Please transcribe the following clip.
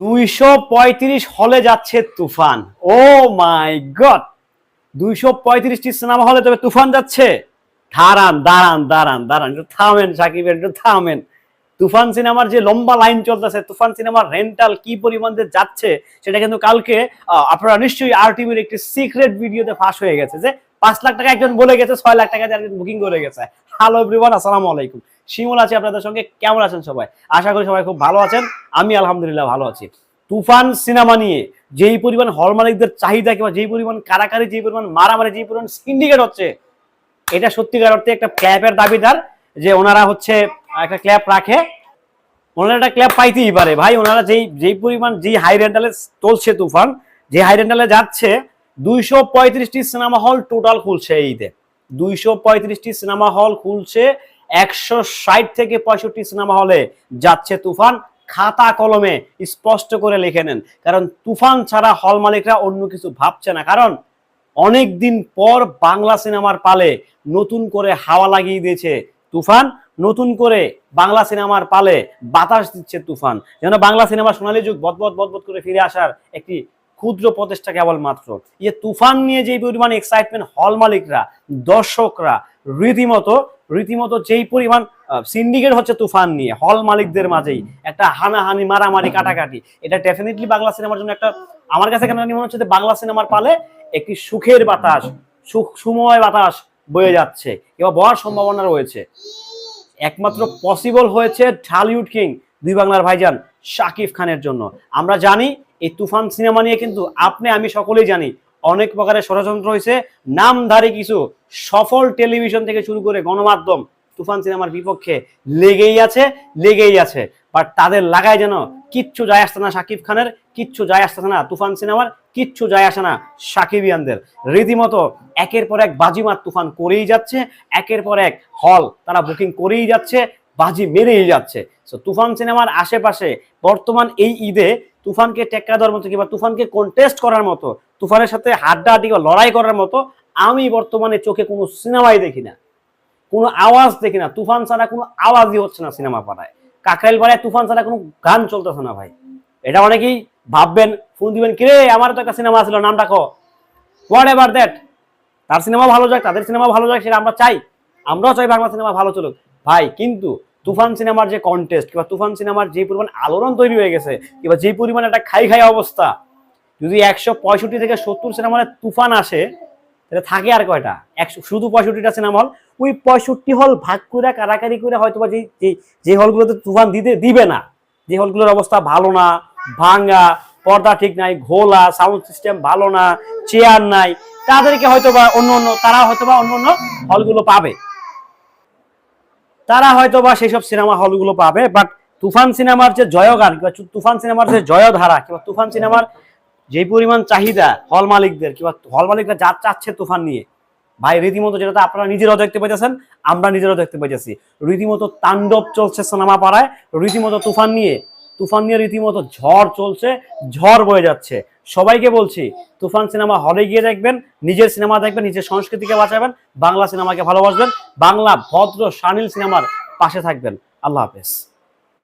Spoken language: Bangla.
দুইশো পঁয়ত্রিশ হলে যাচ্ছে তুফান। ও মাই গড দুইশো পঁয়ত্রিশটি সিনেমা হলে তবে তুফান যাচ্ছে। দাঁড়ান দাঁড়ান দাঁড়ান দাঁড়ান থামেন সাকিব একটু থামেন। তুফান সিনেমার যে লম্বা লাইন চলতেছে, তুফান সিনেমার রেন্টাল কি পরিমাণ যাচ্ছে, সেটা কিন্তু কালকে আপনারা নিশ্চয়ই আর টিভির একটি সিক্রেট ভিডিওতে ফাঁস হয়ে গেছে যে, পাঁচ লাখ টাকা একজন বলে গেছে, ছয় লাখ টাকা দিয়ে বুকিং করে গেছে। হ্যালো এভরিওয়ান আসসালামু আলাইকুম। শিমুল আছি আপনাদের সঙ্গে। কেমন আছেন সবাই? আশা করি সবাই খুব ভালো আছেন। আমি আলহামদুলিল্লাহ ভালো আছি। তুফান সিনেমা নিয়ে যেই পরিমাণ হল মালিকদের চাহিদা কিংবা যেই পরিমাণ কারাকারি, যেই পরিমাণ মারামারি, যেই পরিমাণ সিন্ডিকেট হচ্ছে, এটা সত্যিকার অর্থে একটা ক্ল্যাপের দাবিদার যে ওনারা হচ্ছে একটা ক্ল্যাপ রাখে। ওনারা একটা ক্ল্যাপ পাইতেই পারে। ভাই, ওনারা যেই যেই পরিমাণ যেই হাই রেন্টালে চলছে তুফান, যে হাই রেন্টালে যাচ্ছে, দুইশো পঁয়ত্রিশটি সিনেমা হল টোটাল খুলছে এই ঈদে। দুইশো পঁয়ত্রিশটি সিনেমা হল খুলছে একশো ষাট থেকে পঁয়ষট্টি সিনেমা হলে যাচ্ছে তুফান। খাতা কলমে স্পষ্ট করে লিখে নেন। কারণ তুফান ছাড়া হল মালিকরা অন্য কিছু ভাবছে না। কারণ অনেক দিন পর বাংলা সিনেমার পালে নতুন করে হাওয়া লাগিয়ে দিয়েছে তুফান। নতুন করে বাংলা সিনেমার পালে বাতাস দিচ্ছে তুফান। যেন বাংলা সিনেমা সোনালী যুগ বদবদ বদবদ করে ফিরে আসার একটি ক্ষুদ্র প্রচেষ্টা কেবলমাত্র। ইয়ে তুফান নিয়ে যে পরিমাণ এক্সাইটমেন্ট হল মালিকরা, দর্শকরা, রীতিমতো রীতিমতো যেই পরিমাণ সিন্ডিকেট হচ্ছে তুফান নিয়ে হল মালিকদের মাঝেই, একটা হানাহানি, মারামারি, কাটাকাটি, এটা ডেফিনেটলি বাংলা সিনেমার জন্য একটা আমার কাছে কেন মনে হচ্ছে যে বাংলা সিনেমার পালে একটি সুখের বাতাস, সুখ সুময় বাতাস বয়ে যাচ্ছে, এবার বড় সম্ভাবনা রয়েছে। একমাত্র পসিবল হয়েছে ঢালিউড কিং দুই বাংলার ভাইজান শাকিব খানের জন্য। আমরা জানি এই তুফান সিনেমা নিয়ে কিন্তু আপনি, আমি সকলেই জানি, অনেক প্রকারের ষড়যন্ত্র হয়েছে, নামধারী কিছু সফল টেলিভিশন থেকে শুরু করে গণমাধ্যম তুফান সিনেমার বিপক্ষে লেগেই আছে লেগেই আছে। বাট তাদের লাগায় যেন কিচ্ছু যায় আসছে না শাকিব খানের কিচ্ছু যায় আসছে না তুফান সিনেমার কিচ্ছু যায় আসে না সাকিবিয়ানদের রীতিমতো একের পর এক বাজিমাত তুফান করেই যাচ্ছে একের পর এক হল তারা বুকিং করেই যাচ্ছে বাজি মেরেই যাচ্ছে। So, তুফান সিনেমার আশেপাশে বর্তমান এই ঈদে তুফানকে টেক্কা দেওয়ার মতো কিংবা তুফানকে কন্টেস্ট করার মতো তুফানের সাথে হাড্ডাহাড্ডি বা লড়াই করার মতো আমি বর্তমানে চোখে কোনো সিনেমাই দেখি না। কোনো আওয়াজ দেখি না। তুফান ছাড়া কোনো আওয়াজই হচ্ছে না সিনেমা পাড়ায়। কাকরাইল পাড়ায় তুফান ছাড়া কোনো গান চলতেছে না ভাই। এটা অনেকেই ভাববেন, ফোন দিবেন, কিরে, আমার তো একটা সিনেমা ছিল, নাম ডাকো। হোয়াট এভার দ্যাট তার সিনেমা ভালো যাক, তাদের সিনেমা ভালো যাক, সেটা আমরা চাই। আমরাও চাই বাংলা সিনেমা ভালো চলুক। ভাই, কিন্তু তুফান সিনেমার যে কন্টেস্ট কিংবা তুফান সিনেমার যে পরিমাণ আলোড়ন তৈরি হয়ে গেছে, কিংবা যে পরিমাণ একটা খাই খাই অবস্থা, যদি একশো পঁয়ষট্টি থেকে সত্তর সিনেমার তুফান আসে তাহলে থাকে আর কয়টা? একশো, শুধু পঁয়ষট্টিটা সিনেমা হল ওই পঁয়ষট্টি হল ভাগ করে কারাকারি করে হয়তো বা যে, যে- হলগুলোতে তুফান দিতে, দিবে না। যে হলগুলোর অবস্থা ভালো না, ভাঙ্গা, পর্দা ঠিক নাই, ঘোলা সাউন্ড সিস্টেম ভালো না চেয়ার নাই, তাদেরকে হয়তো বা অন্য অন্য, তারা হয়তো বা অন্য অন্য হলগুলো পাবে। তারা হয়তো বা সেসব সিনেমা হলগুলো পাবে বাট তুফান সিনেমার যে জয়গান, কিংবা তুফান সিনেমার যে জয়ধারা, কিংবা তুফান সিনেমার যে পরিমাণ চাহিদা হল মালিকদের কিংবা হল মালিকরা যা চাচ্ছে তুফান নিয়ে, ভাই, রীতিমতো যেটা আপনারা নিজেরাও দেখতে পাইতেছেন, আমরা নিজেরাও দেখতে পাইতেছি। রীতিমতো তাণ্ডব চলছে সিনেমা পাড়ায় রীতিমতো তুফান নিয়ে তুফান নিয়ে রীতিমতো ঝড় চলছে, ঝড় বয়ে যাচ্ছে। সবাইকে বলছি, তুফান সিনেমা হলে গিয়ে দেখবেন, নিজের সিনেমা দেখবেন, নিজের সংস্কৃতিকে বাঁচাবেন, বাংলা সিনেমাকে ভালোবাসবেন, বাংলা ভদ্র সানিল সিনেমার পাশে থাকবেন। আল্লাহ হাফেজ।